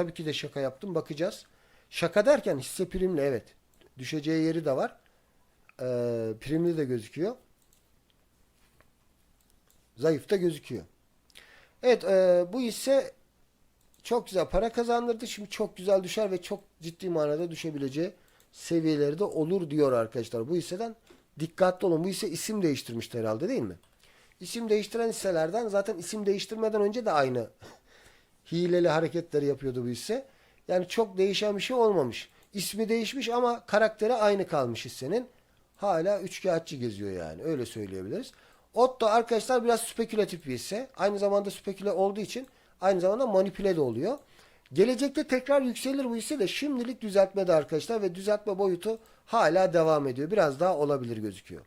Tabii ki de şaka yaptım. Bakacağız. Şaka derken hisse primli evet. Düşeceği yeri de var. Ee, primli de gözüküyor. Zayıf da gözüküyor. Evet e, bu hisse çok güzel para kazandırdı. Şimdi çok güzel düşer ve çok ciddi manada düşebileceği seviyeleri de olur diyor arkadaşlar. Bu hisseden dikkatli olun. Bu hisse isim değiştirmişti herhalde değil mi? İsim değiştiren hisselerden zaten isim değiştirmeden önce de aynı hileli hareketleri yapıyordu bu hisse. Yani çok değişen bir şey olmamış. İsmi değişmiş ama karakteri aynı kalmış hissenin. Hala üçkağıtçı geziyor yani. Öyle söyleyebiliriz. Otto arkadaşlar biraz spekülatif bir hisse. Aynı zamanda speküle olduğu için aynı zamanda manipüle de oluyor. Gelecekte tekrar yükselir bu hisse de şimdilik düzeltmede arkadaşlar ve düzeltme boyutu hala devam ediyor. Biraz daha olabilir gözüküyor.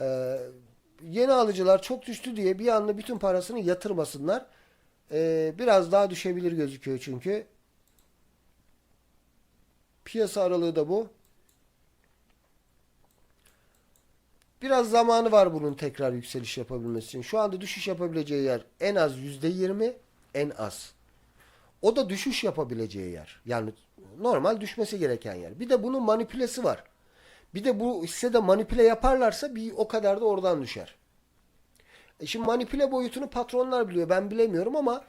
Ee, yeni alıcılar çok düştü diye bir anda bütün parasını yatırmasınlar. Ee, biraz daha düşebilir gözüküyor çünkü. Piyasa aralığı da bu. Biraz zamanı var bunun tekrar yükseliş yapabilmesi için. Şu anda düşüş yapabileceği yer en az %20 en az. O da düşüş yapabileceği yer. Yani normal düşmesi gereken yer. Bir de bunun manipülesi var. Bir de bu hissede manipüle yaparlarsa bir o kadar da oradan düşer. E şimdi manipüle boyutunu patronlar biliyor. Ben bilemiyorum ama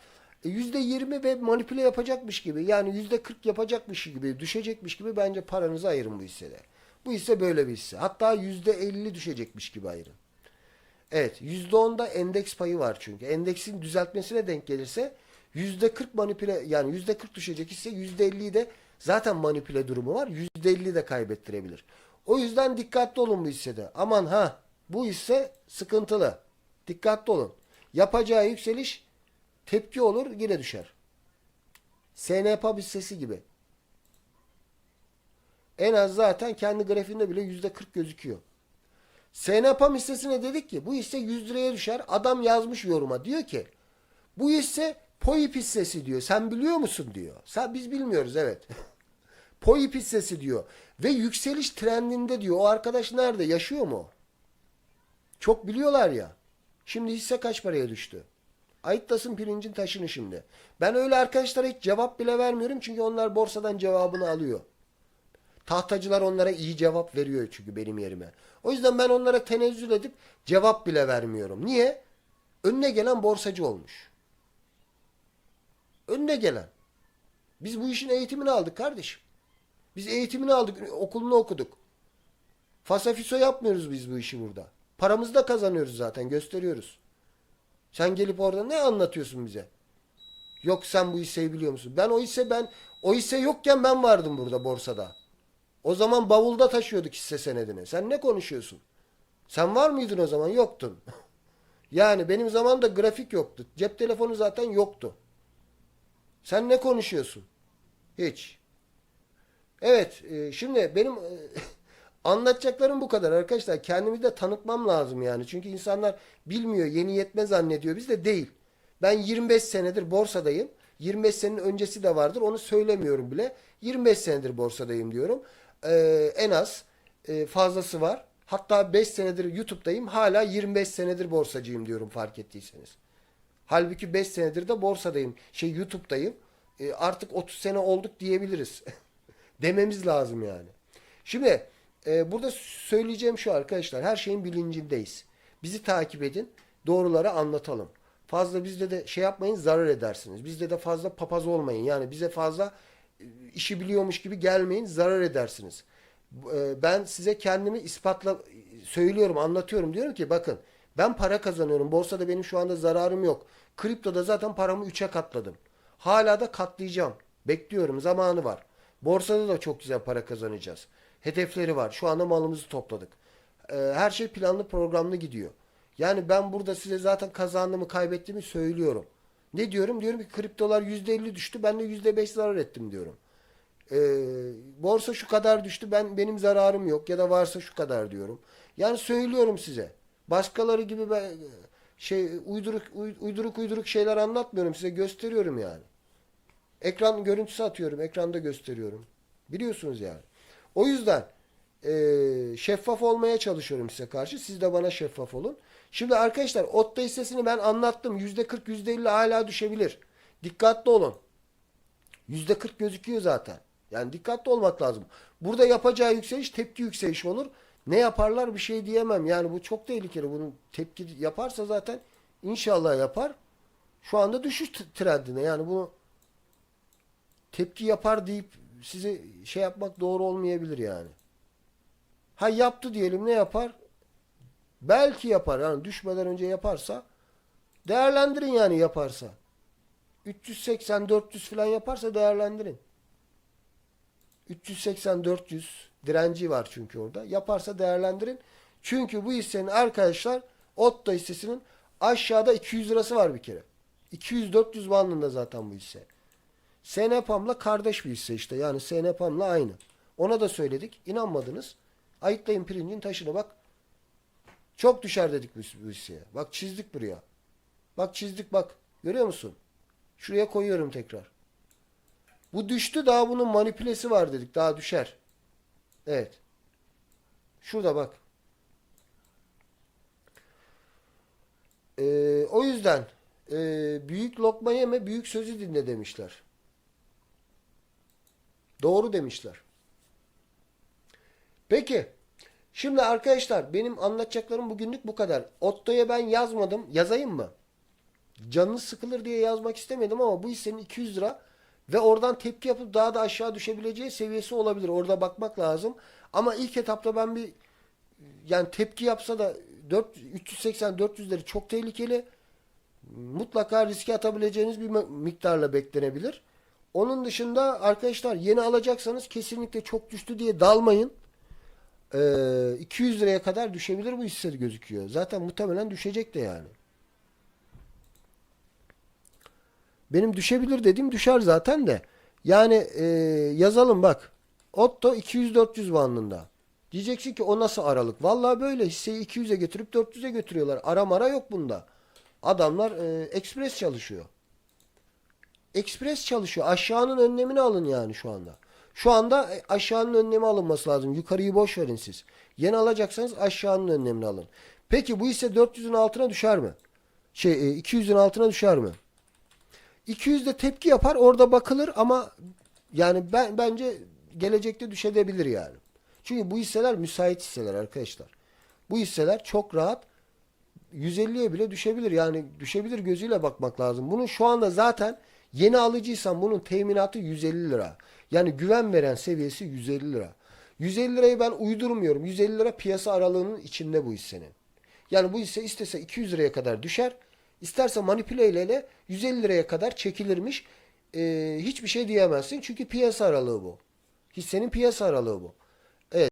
e, %20 ve manipüle yapacakmış gibi yani %40 yapacakmış gibi düşecekmiş gibi bence paranızı ayırın bu hissede. Bu hisse böyle bir hisse. Hatta %50 düşecekmiş gibi ayırın. Evet %10'da endeks payı var çünkü. Endeksin düzeltmesine denk gelirse %40 manipüle yani %40 düşecek hisse %50'yi de zaten manipüle durumu var. %50 de kaybettirebilir. O yüzden dikkatli olun bu hissede. Aman ha bu hisse sıkıntılı. Dikkatli olun. Yapacağı yükseliş tepki olur yine düşer. SNP hissesi gibi. En az zaten kendi grafiğinde bile %40 gözüküyor. SNP hissesine dedik ki bu hisse 100 liraya düşer. Adam yazmış yoruma diyor ki bu hisse POIP hissesi diyor. Sen biliyor musun diyor. Sen biz bilmiyoruz evet. POIP hissesi diyor. Ve yükseliş trendinde diyor. O arkadaş nerede? Yaşıyor mu? Çok biliyorlar ya. Şimdi hisse kaç paraya düştü? Ayıtlasın pirincin taşını şimdi. Ben öyle arkadaşlara hiç cevap bile vermiyorum. Çünkü onlar borsadan cevabını alıyor. Tahtacılar onlara iyi cevap veriyor çünkü benim yerime. O yüzden ben onlara tenezzül edip cevap bile vermiyorum. Niye? Önüne gelen borsacı olmuş. Önüne gelen. Biz bu işin eğitimini aldık kardeşim. Biz eğitimini aldık, okulunu okuduk. Fasafiso yapmıyoruz biz bu işi burada. Paramızı da kazanıyoruz zaten, gösteriyoruz. Sen gelip orada ne anlatıyorsun bize? Yok sen bu hisseyi biliyor musun? Ben o hisse ben o hisse yokken ben vardım burada borsada. O zaman bavulda taşıyorduk hisse senedini. Sen ne konuşuyorsun? Sen var mıydın o zaman? Yoktun. yani benim zamanımda grafik yoktu. Cep telefonu zaten yoktu. Sen ne konuşuyorsun? Hiç. Evet, e, şimdi benim e, anlatacaklarım bu kadar arkadaşlar. Kendimi de tanıtmam lazım yani. Çünkü insanlar bilmiyor, yeni yetme zannediyor. Biz de değil. Ben 25 senedir borsadayım. 25 senenin öncesi de vardır. Onu söylemiyorum bile. 25 senedir borsadayım diyorum. Ee, en az e, fazlası var. Hatta 5 senedir YouTube'dayım. Hala 25 senedir borsacıyım diyorum fark ettiyseniz. Halbuki 5 senedir de borsadayım. Şey YouTube'dayım. E, artık 30 sene olduk diyebiliriz. Dememiz lazım yani. Şimdi e, burada söyleyeceğim şu arkadaşlar. Her şeyin bilincindeyiz. Bizi takip edin. Doğruları anlatalım. Fazla bizde de şey yapmayın zarar edersiniz. Bizde de fazla papaz olmayın. Yani bize fazla e, işi biliyormuş gibi gelmeyin zarar edersiniz. E, ben size kendimi ispatla söylüyorum, anlatıyorum. Diyorum ki bakın ben para kazanıyorum. Borsada benim şu anda zararım yok. Kriptoda zaten paramı 3'e katladım. Hala da katlayacağım. Bekliyorum. Zamanı var. Borsada da çok güzel para kazanacağız. Hedefleri var. Şu anda malımızı topladık. Ee, her şey planlı programlı gidiyor. Yani ben burada size zaten kazandığımı kaybettiğimi söylüyorum. Ne diyorum? Diyorum ki kriptolar %50 düştü. Ben de %5 zarar ettim diyorum. Ee, borsa şu kadar düştü. Ben benim zararım yok ya da varsa şu kadar diyorum. Yani söylüyorum size. Başkaları gibi ben şey uyduruk uyduruk uyduruk şeyler anlatmıyorum size gösteriyorum yani. Ekran görüntüsü atıyorum, ekranda gösteriyorum. Biliyorsunuz yani. O yüzden e, şeffaf olmaya çalışıyorum size karşı. Siz de bana şeffaf olun. Şimdi arkadaşlar Otta hissesini ben anlattım. %40, %50 hala düşebilir. Dikkatli olun. Yüzde 40 gözüküyor zaten. Yani dikkatli olmak lazım. Burada yapacağı yükseliş tepki yükselişi olur. Ne yaparlar bir şey diyemem. Yani bu çok tehlikeli. Bunun tepki yaparsa zaten inşallah yapar. Şu anda düşüş trendine. Yani bunu tepki yapar deyip size şey yapmak doğru olmayabilir yani. Ha yaptı diyelim ne yapar? Belki yapar. Yani düşmeden önce yaparsa değerlendirin yani yaparsa. 380 400 falan yaparsa değerlendirin. 380 400 direnci var çünkü orada. Yaparsa değerlendirin. Çünkü bu hissenin arkadaşlar Otto hissesinin aşağıda 200 lirası var bir kere. 200-400 bandında zaten bu hisse. SNPAM'la kardeş bir hisse işte. Yani SNPAM'la aynı. Ona da söyledik. İnanmadınız. Ayıklayın pirincin taşını bak. Çok düşer dedik bu, hisseye. Bak çizdik buraya. Bak çizdik bak. Görüyor musun? Şuraya koyuyorum tekrar. Bu düştü daha bunun manipülesi var dedik. Daha düşer. Evet. Şurada bak. Ee, o yüzden e, büyük lokma yeme büyük sözü dinle demişler. Doğru demişler. Peki. Şimdi arkadaşlar benim anlatacaklarım bugünlük bu kadar. Otto'ya ben yazmadım. Yazayım mı? Canınız sıkılır diye yazmak istemedim ama bu hissenin 200 lira ve oradan tepki yapıp daha da aşağı düşebileceği seviyesi olabilir. Orada bakmak lazım. Ama ilk etapta ben bir yani tepki yapsa da 4 380 400'leri çok tehlikeli. Mutlaka riske atabileceğiniz bir mi- miktarla beklenebilir. Onun dışında arkadaşlar yeni alacaksanız kesinlikle çok düştü diye dalmayın. Ee, 200 liraya kadar düşebilir bu hisse gözüküyor. Zaten muhtemelen düşecek de yani. Benim düşebilir dediğim düşer zaten de. Yani e, yazalım bak. Otto 200-400 bandında. Diyeceksin ki o nasıl aralık? Vallahi böyle hisseyi 200'e götürüp 400'e götürüyorlar. Ara mara yok bunda. Adamlar e, ekspres çalışıyor. Ekspres çalışıyor. Aşağının önlemini alın yani şu anda. Şu anda e, aşağının önlemi alınması lazım. Yukarıyı boş verin siz. Yeni alacaksanız aşağının önlemini alın. Peki bu hisse 400'ün altına düşer mi? Şey e, 200'ün altına düşer mi? 200'de tepki yapar orada bakılır ama yani ben bence gelecekte düşebilir yani. Çünkü bu hisseler müsait hisseler arkadaşlar. Bu hisseler çok rahat 150'ye bile düşebilir. Yani düşebilir gözüyle bakmak lazım. Bunun şu anda zaten yeni alıcıysan bunun teminatı 150 lira. Yani güven veren seviyesi 150 lira. 150 lirayı ben uydurmuyorum. 150 lira piyasa aralığının içinde bu hissenin. Yani bu hisse istese 200 liraya kadar düşer. İsterse manipüle ile 150 liraya kadar çekilirmiş. Ee, hiçbir şey diyemezsin. Çünkü piyasa aralığı bu. Hissenin piyasa aralığı bu.